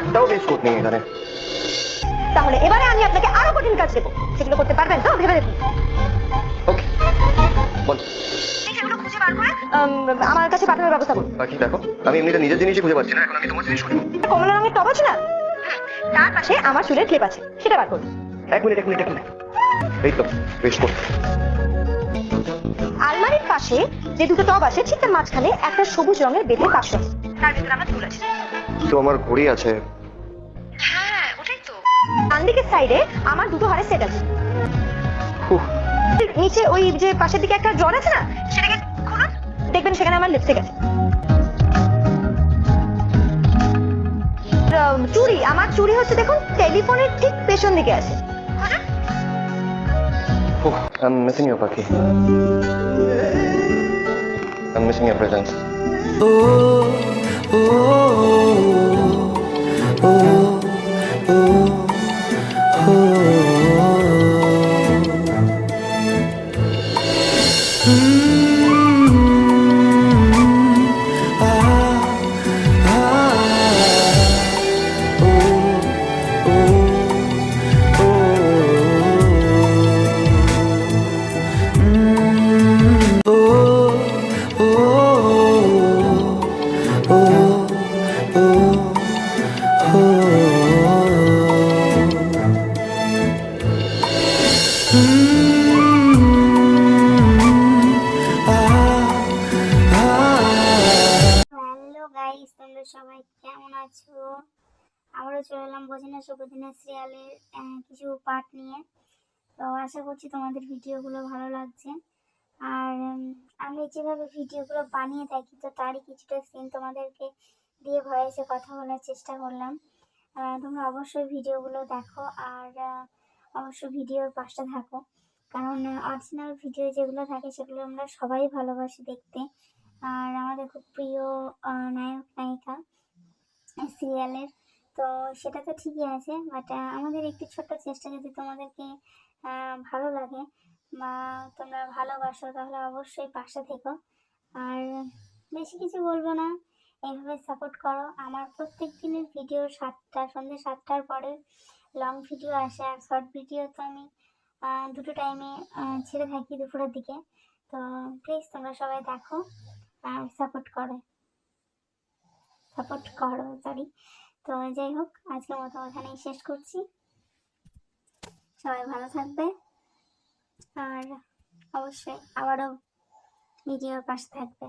একটাও বেশ কোট নেই এখানে। তাহলে এবারে আমি আপনাকে আরও কঠিন কাজ দেবো। সেগুলো করতে পারবেন তো? ভেবে দেখুন। ওকে। বল। আমার কাছে পাঠানোর ব্যবস্থা করুন। বাকি দেখো আমি এমনিতে নিজের জিনিসই খুঁজে পাচ্ছি না এখন আমি তোমার জিনিস খুঁজবো কমলা রঙের টপ আছে না? তার পাশে আমার চুলের ক্লিপ আছে সেটা বার করুন। এক মিনিট এক মিনিট এক মিনিট। এই তো বেশ কোট আলমারির পাশে যে দুটো টব আছে ঠিক তার মাঝখানে একটা সবুজ রঙের বেঁধে বাক্স আছে। তার ভিতরে আমার চুল আছে। তো আমার ঘড়ি আছে। হ্যাঁ ওটাই তো। ডান দিকের সাইডে আমার দুটো হারের সেট আছে। নিচে ওই যে পাশের দিকে একটা ড্রর আছে না সেটাকে খুলুন দেখবেন সেখানে আমার লিপস্টিক আছে। চুড়ি আমার চুড়ি হচ্ছে দেখুন টেলিফোনের ঠিক পেছন দিকে আছে। হুহ, I'm missing you, Paki. I'm missing your presence. 음 guys তোমরা সবাই কেমন আছো? আবারও চলে এলাম বোঝেনা সুবোধিনা সিরিয়ালের কিছু পার্ট নিয়ে। তো আশা করছি তোমাদের ভিডিওগুলো ভালো লাগছে। আর আমি যেভাবে ভিডিওগুলো বানিয়ে থাকি, তো তারই কিছুটা সিন তোমাদেরকে দিয়ে ভয়েসে কথা বলার চেষ্টা করলাম। তোমরা অবশ্যই ভিডিওগুলো দেখো আর অবশ্যই ভিডিওর পাশটা থাকো। কারণ অরিজিনাল ভিডিও যেগুলো থাকে, সেগুলো আমরা সবাই ভালোবাসি দেখতে। আর আমাদের খুব প্রিয় নায়ক, নায়িকা সিরিয়ালের তো সেটা তো ঠিকই আছে বাট আমাদের একটু ছোট্ট চেষ্টা যদি তোমাদেরকে ভালো লাগে বা তোমরা ভালোবাসো, তাহলে অবশ্যই পাশে থেকো। আর বেশি কিছু বলব না, এইভাবে সাপোর্ট করো। আমার প্রত্যেক দিনের ভিডিও সাতটা, সন্ধ্যে সাতটার পরে লং ভিডিও আসে, আর শর্ট ভিডিও তো আমি দুটো টাইমে ছেড়ে থাকি দুপুরের দিকে। তো প্লিজ তোমরা সবাই দেখো। সাপোর্ট করে। সাপোর্ট করো সরি তো যাই হোক আজকে মতো ওখানেই শেষ করছি। সবাই ভালো থাকবে। আর অবশ্যই আবারও ভিডিওর পাশে থাকবে।